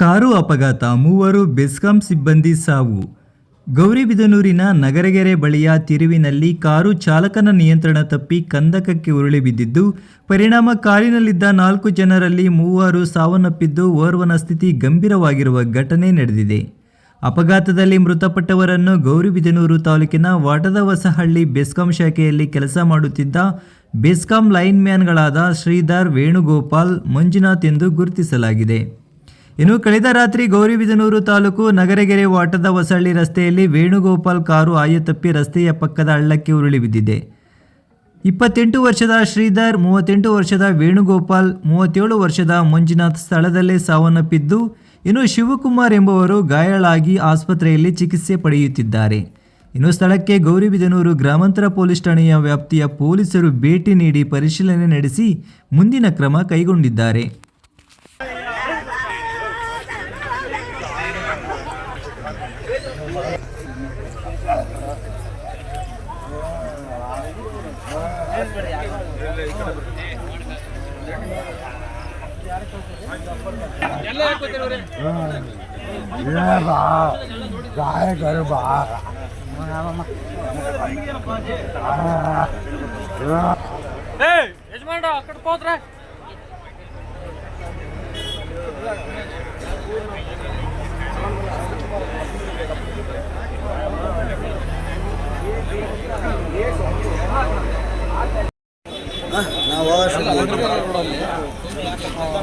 Car ಅಪಘಾತ, ಮೂವರು ಬೆಸ್ಕಾಂ ಸಿಬ್ಬಂದಿ ಸಾವು. ಗೌರಿಬಿದನೂರಿನ ನಗರಗೆರೆ ಬಳಿಯ ತಿರುವಿನಲ್ಲಿ ಕಾರು ಚಾಲಕನ ನಿಯಂತ್ರಣ ತಪ್ಪಿ ಕಂದಕಕ್ಕೆ ಉರುಳಿ ಬಿದ್ದಿದ್ದು ಪರಿಣಾಮ ಕಾರಿನಲ್ಲಿದ್ದ ನಾಲ್ಕು ಜನರಲ್ಲಿ ಮೂವರು ಸಾವನ್ನಪ್ಪಿದ್ದು, ಓರ್ವನ ಸ್ಥಿತಿ ಗಂಭೀರವಾಗಿರುವ ಘಟನೆ ನಡೆದಿದೆ. ಅಪಘಾತದಲ್ಲಿ ಮೃತಪಟ್ಟವರನ್ನು ಗೌರಿಬಿದನೂರು ತಾಲೂಕಿನ ವಾಟದವಸಹಳ್ಳಿ ಬೆಸ್ಕಾಂ ಶಾಖೆಯಲ್ಲಿ ಕೆಲಸ ಮಾಡುತ್ತಿದ್ದ ಬೆಸ್ಕಾಂ ಲೈನ್ಮ್ಯಾನ್ಗಳಾದ ಶ್ರೀಧರ್ ವೇಣುಗೋಪಾಲ್, ಮಂಜುನಾಥ್ ಎಂದು ಗುರುತಿಸಲಾಗಿದೆ. ಇನ್ನು ಕಳೆದ ರಾತ್ರಿ ಗೌರಿಬಿದನೂರು ತಾಲೂಕು ನಗರಗೆರೆ ವಾಟದ ಹೊಸಳ್ಳಿ ರಸ್ತೆಯಲ್ಲಿ ವೇಣುಗೋಪಾಲ್ ಕಾರು ಆಯತಪ್ಪಿ ರಸ್ತೆಯ ಪಕ್ಕದ ಹಳ್ಳಕ್ಕೆ ಉರುಳಿ ಬಿದ್ದಿದೆ. ಇಪ್ಪತ್ತೆಂಟು ವರ್ಷದ ಶ್ರೀಧರ್, ಮೂವತ್ತೆಂಟು ವರ್ಷದ ವೇಣುಗೋಪಾಲ್, ಮೂವತ್ತೇಳು ವರ್ಷದ ಮಂಜುನಾಥ್ ಸ್ಥಳದಲ್ಲೇ ಸಾವನ್ನಪ್ಪಿದ್ದು, ಇನ್ನು ಶಿವಕುಮಾರ್ ಎಂಬುವರು ಗಾಯಾಳಾಗಿ ಆಸ್ಪತ್ರೆಯಲ್ಲಿ ಚಿಕಿತ್ಸೆ ಪಡೆಯುತ್ತಿದ್ದಾರೆ. ಇನ್ನು ಸ್ಥಳಕ್ಕೆ ಗೌರಿಬಿದನೂರು ಗ್ರಾಮಾಂತರ ಪೊಲೀಸ್ ಠಾಣೆಯ ವ್ಯಾಪ್ತಿಯ ಪೊಲೀಸರು ಭೇಟಿ ನೀಡಿ ಪರಿಶೀಲನೆ ನಡೆಸಿ ಮುಂದಿನ ಕ್ರಮ ಕೈಗೊಂಡಿದ್ದಾರೆ. ಗಾಯಕರು ಬಾ ಯಜಮಾನ ಅಕ್ಕಡೆ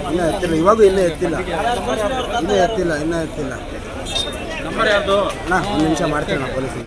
ಇನ್ನೂ ಎತ್ತಿಲ್ಲ. ಇವಾಗ ಇನ್ನೂ ಎತ್ತಿಲ್ಲ. ಇನ್ನೂ ಎತ್ತಿಲ್ಲ ಇನ್ನೂ ಎತ್ತಿಲ್ಲ. ಅಣ್ಣ ಒಂದು ನಿಮಿಷ ಮಾಡ್ತೀನಿ ನಾವು ಪೊಲೀಸಿಗೆ